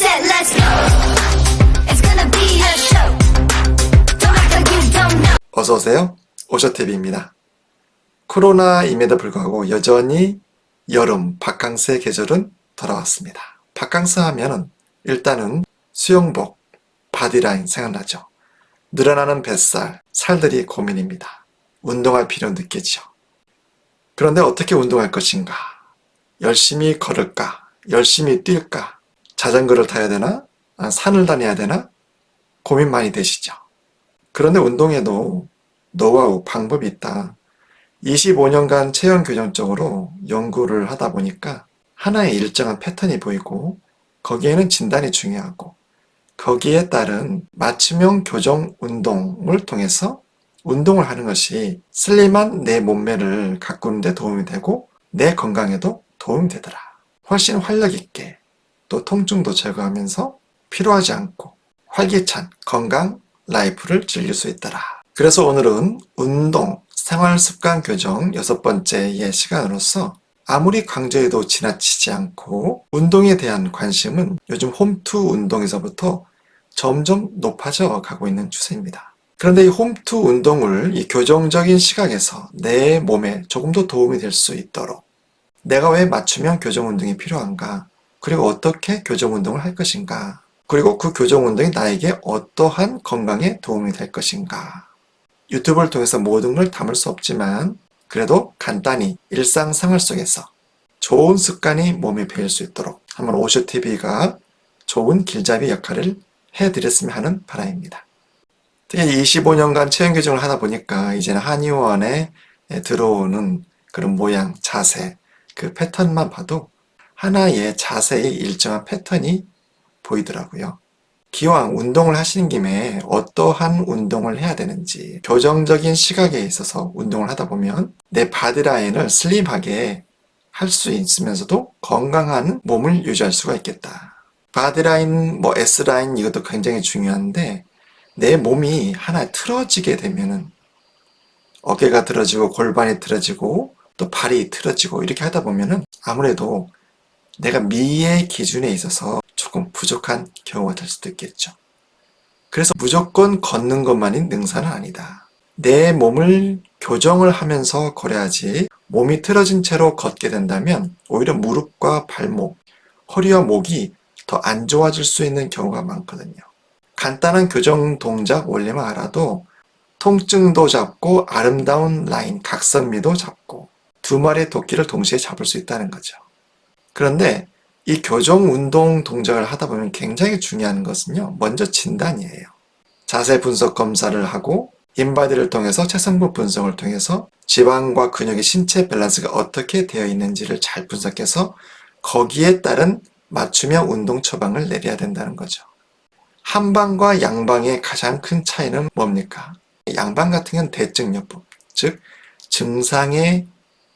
set, let's go. It's gonna be a show. Don't act like you don't know. 어서 오세요. 오셔TV입니다. 코로나임에도 불구하고 여전히 여름 바캉스의 계절은 돌아왔습니다. 바캉스 하면은 일단은 수영복, 바디라인 생각나죠. 늘어나는 뱃살, 살들이 고민입니다. 운동할 필요 느끼죠. 그런데 어떻게 운동할 것인가? 열심히 걸을까? 열심히 뛸까? 자전거를 타야 되나? 아, 산을 다녀야 되나? 고민 많이 되시죠? 그런데 운동에도 노하우, 방법이 있다. 25년간 체형 교정적으로 연구를 하다 보니까 하나의 일정한 패턴이 보이고 거기에는 진단이 중요하고 거기에 따른 맞춤형 교정 운동을 통해서 운동을 하는 것이 슬림한 내 몸매를 가꾸는 데 도움이 되고 내 건강에도 도움이 되더라. 훨씬 활력 있게 또 통증도 제거하면서 필요하지 않고 활기찬 건강 라이프를 즐길 수 있더라. 그래서 오늘은 운동, 생활 습관 교정 여섯 번째의 시간으로서 아무리 강조해도 지나치지 않고 운동에 대한 관심은 요즘 홈투 운동에서부터 점점 높아져 가고 있는 추세입니다. 그런데 이 홈투 운동을 이 교정적인 시각에서 내 몸에 조금 더 도움이 될 수 있도록 내가 왜 맞춤형 교정 운동이 필요한가? 그리고 어떻게 교정 운동을 할 것인가? 그리고 그 교정 운동이 나에게 어떠한 건강에 도움이 될 것인가? 유튜브를 통해서 모든 걸 담을 수 없지만 그래도 간단히 일상생활 속에서 좋은 습관이 몸에 배일 수 있도록 한번 오쇼TV가 좋은 길잡이 역할을 해드렸으면 하는 바람입니다. 특히 25년간 체형 교정을 하다 보니까 이제는 한의원에 들어오는 그런 모양, 자세, 그 패턴만 봐도 하나의 자세의 일정한 패턴이 보이더라고요. 기왕 운동을 하시는 김에 어떠한 운동을 해야 되는지 교정적인 시각에 있어서 운동을 하다 보면 내 바디라인을 슬림하게 할 수 있으면서도 건강한 몸을 유지할 수가 있겠다. 바디라인, 뭐 S라인 이것도 굉장히 중요한데 내 몸이 하나 틀어지게 되면은 어깨가 틀어지고 골반이 틀어지고 또 발이 틀어지고 이렇게 하다 보면은 아무래도 내가 미의 기준에 있어서 조금 부족한 경우가 될 수도 있겠죠. 그래서 무조건 걷는 것만이 능사는 아니다. 내 몸을 교정을 하면서 걸어야지 몸이 틀어진 채로 걷게 된다면 오히려 무릎과 발목, 허리와 목이 더 안 좋아질 수 있는 경우가 많거든요. 간단한 교정 동작 원리만 알아도 통증도 잡고 아름다운 라인, 각선미도 잡고 두 마리의 도끼를 동시에 잡을 수 있다는 거죠. 그런데 이 교정 운동 동작을 하다 보면 굉장히 중요한 것은요. 먼저 진단이에요. 자세 분석 검사를 하고 인바디를 통해서 체성분 분석을 통해서 지방과 근육의 신체 밸런스가 어떻게 되어 있는지를 잘 분석해서 거기에 따른 맞춤형 운동 처방을 내려야 된다는 거죠. 한방과 양방의 가장 큰 차이는 뭡니까? 양방 같은 경우는 대증요법, 즉 증상의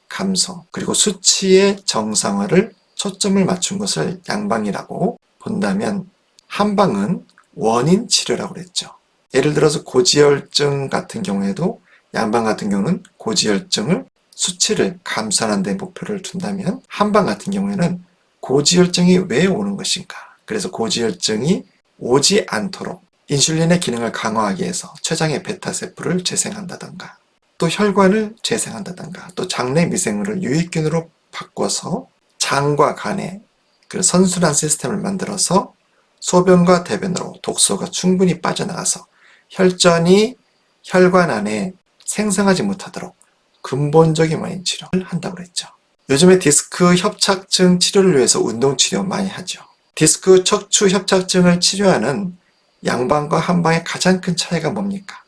감소, 그리고 수치의 정상화를 초점을 맞춘 것을 양방이라고 본다면 한방은 원인 치료라고 그랬죠. 예를 들어서 고지혈증 같은 경우에도 양방 같은 경우는 고지혈증을 수치를 감소하는 데 목표를 둔다면 한방 같은 경우에는 고지혈증이 왜 오는 것인가? 그래서 고지혈증이 오지 않도록 인슐린의 기능을 강화하기 위해서 췌장의 베타세포를 재생한다던가 또 혈관을 재생한다던가 또 장내 미생물을 유익균으로 바꿔서 장과 간에 그 선순환 시스템을 만들어서 소변과 대변으로 독소가 충분히 빠져나가서 혈전이 혈관 안에 생성하지 못하도록 근본적인 원인 치료를 한다고 그랬죠. 요즘에 디스크 협착증 치료를 위해서 운동 치료 많이 하죠. 디스크 척추 협착증을 치료하는 양방과 한방의 가장 큰 차이가 뭡니까?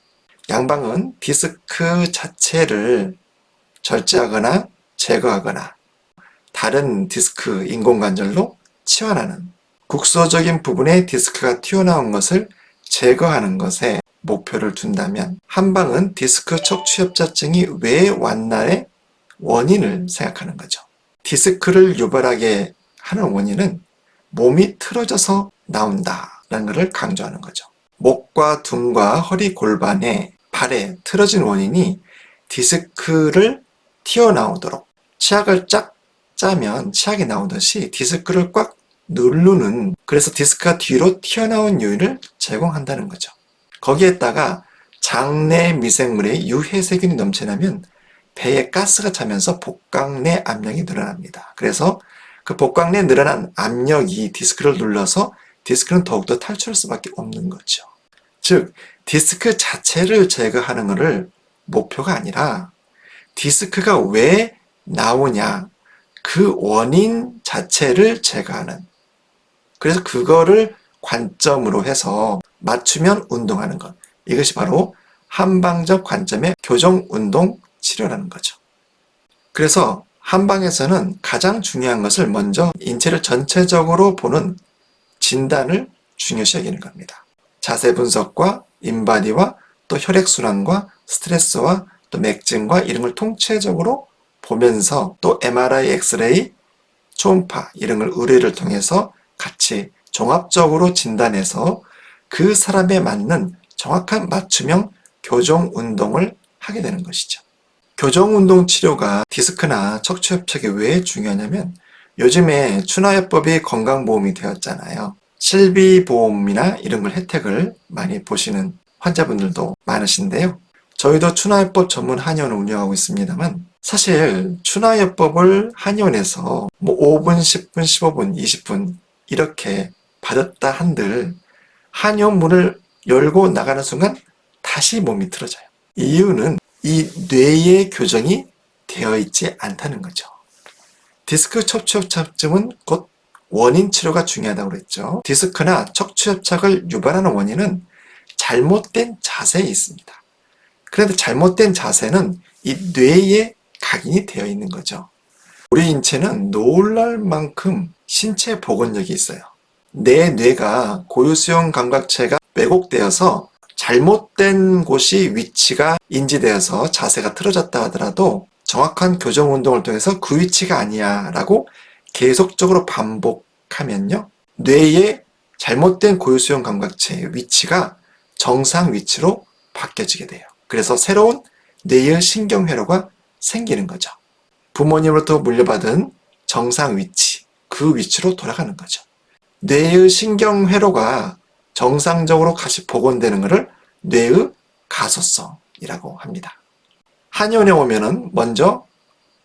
양방은 디스크 자체를 절제하거나 제거하거나 다른 디스크 인공관절로 치환하는 국소적인 부분에 디스크가 튀어나온 것을 제거하는 것에 목표를 둔다면 한방은 디스크 척추협착증이 왜 왔나의 원인을 생각하는 거죠. 디스크를 유발하게 하는 원인은 몸이 틀어져서 나온다라는 것을 강조하는 거죠. 목과 등과 허리 골반에 발에 틀어진 원인이 디스크를 튀어나오도록 치약을 쫙 짜면 치약이 나오듯이 디스크를 꽉 누르는 그래서 디스크가 뒤로 튀어나온 요인을 제공한다는 거죠. 거기에다가 장내 미생물의 유해 세균이 넘쳐나면 배에 가스가 차면서 복강 내 압력이 늘어납니다. 그래서 그 복강 내 늘어난 압력이 디스크를 눌러서 디스크는 더욱더 탈출할 수밖에 없는 거죠. 즉, 디스크 자체를 제거하는 것을 목표가 아니라 디스크가 왜 나오냐 그 원인 자체를 제거하는 그래서 그거를 관점으로 해서 맞추면 운동하는 것 이것이 바로 한방적 관점의 교정 운동 치료라는 거죠. 그래서 한방에서는 가장 중요한 것을 먼저 인체를 전체적으로 보는 진단을 중요시 여기는 겁니다. 자세 분석과 인바디와 또 혈액순환과 스트레스와 또 맥진과 이런 걸 통체적으로 보면서 또 MRI, 엑스레이, 초음파 이런 걸 의뢰를 통해서 같이 종합적으로 진단해서 그 사람에 맞는 정확한 맞춤형 교정 운동을 하게 되는 것이죠. 교정 운동 치료가 디스크나 척추협착에 왜 중요하냐면 요즘에 추나요법이 건강보험이 되었잖아요. 실비보험이나 이런 걸 혜택을 많이 보시는 환자분들도 많으신데요. 저희도 추나요법 전문 한의원을 운영하고 있습니다만 사실 추나요법을 한의원에서 뭐 5분, 10분, 15분, 20분 이렇게 받았다 한들 한의원 문을 열고 나가는 순간 다시 몸이 틀어져요. 이유는 이 뇌의 교정이 되어 있지 않다는 거죠. 디스크 척추협착증은 곧 원인 치료가 중요하다고 그랬죠. 디스크나 척추협착을 유발하는 원인은 잘못된 자세에 있습니다. 그런데 잘못된 자세는 이 뇌에 각인이 되어 있는 거죠. 우리 인체는 놀랄 만큼 신체 복원력이 있어요. 내 뇌가 고유수용 감각체가 왜곡되어서 잘못된 곳이 위치가 인지되어서 자세가 틀어졌다 하더라도 정확한 교정 운동을 통해서 그 위치가 아니야 라고 계속적으로 반복하면요. 뇌의 잘못된 고유수용 감각체의 위치가 정상 위치로 바뀌어지게 돼요. 그래서 새로운 뇌의 신경회로가 생기는 거죠. 부모님으로부터 물려받은 정상 위치, 그 위치로 돌아가는 거죠. 뇌의 신경 회로가 정상적으로 다시 복원되는 것을 뇌의 가소성이라고 합니다. 한의원에 오면은 먼저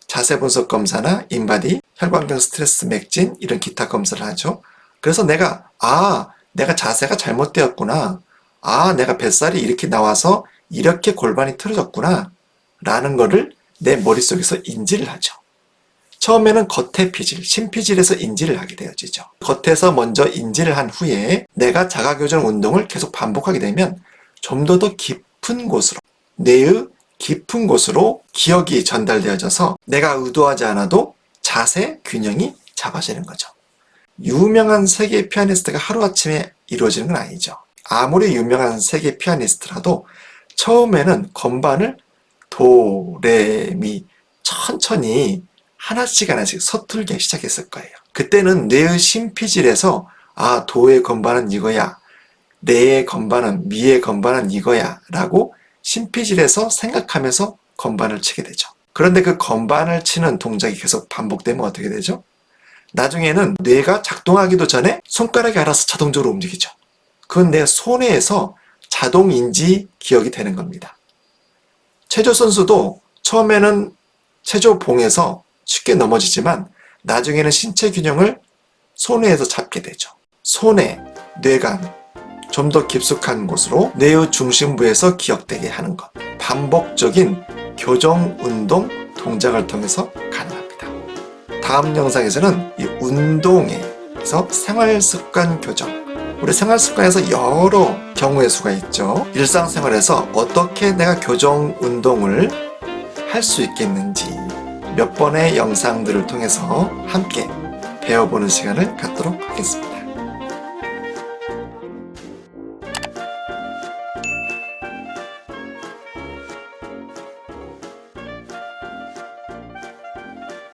자세 분석 검사나 인바디, 혈관경 스트레스 맥진 이런 기타 검사를 하죠. 그래서 내가 아, 내가 자세가 잘못되었구나. 아, 내가 뱃살이 이렇게 나와서 이렇게 골반이 틀어졌구나. 라는 거를 내 머릿속에서 인지를 하죠. 처음에는 겉에 피질, 심피질에서 인지를 하게 되어지죠. 겉에서 먼저 인지를 한 후에 내가 자가교정 운동을 계속 반복하게 되면 좀더더 깊은 곳으로, 뇌의 깊은 곳으로 기억이 전달되어져서 내가 의도하지 않아도 자세 균형이 잡아지는 거죠. 유명한 세계 피아니스트가 하루아침에 이루어지는 건 아니죠. 아무리 유명한 세계 피아니스트라도 처음에는 건반을 도, 레, 미 천천히 하나씩 하나씩 서툴게 시작했을 거예요. 그때는 뇌의 심피질에서 아, 도의 건반은 이거야. 레의 건반은 미의 건반은 이거야. 라고 심피질에서 생각하면서 건반을 치게 되죠. 그런데 그 건반을 치는 동작이 계속 반복되면 어떻게 되죠? 나중에는 뇌가 작동하기도 전에 손가락이 알아서 자동적으로 움직이죠. 그건 내 손에서 자동 인지 기억이 되는 겁니다. 체조 선수도 처음에는 체조봉에서 쉽게 넘어지지만 나중에는 신체 균형을 손에서 잡게 되죠. 손에 뇌간 좀더 깊숙한 곳으로 뇌의 중심부에서 기억되게 하는 것. 반복적인 교정 운동 동작을 통해서 가능합니다. 다음 영상에서는 이 운동에서 생활 습관 교정 우리 생활 습관에서 여러 경우의 수가 있죠. 일상생활에서 어떻게 내가 교정 운동을 할 수 있겠는지 몇 번의 영상들을 통해서 함께 배워보는 시간을 갖도록 하겠습니다.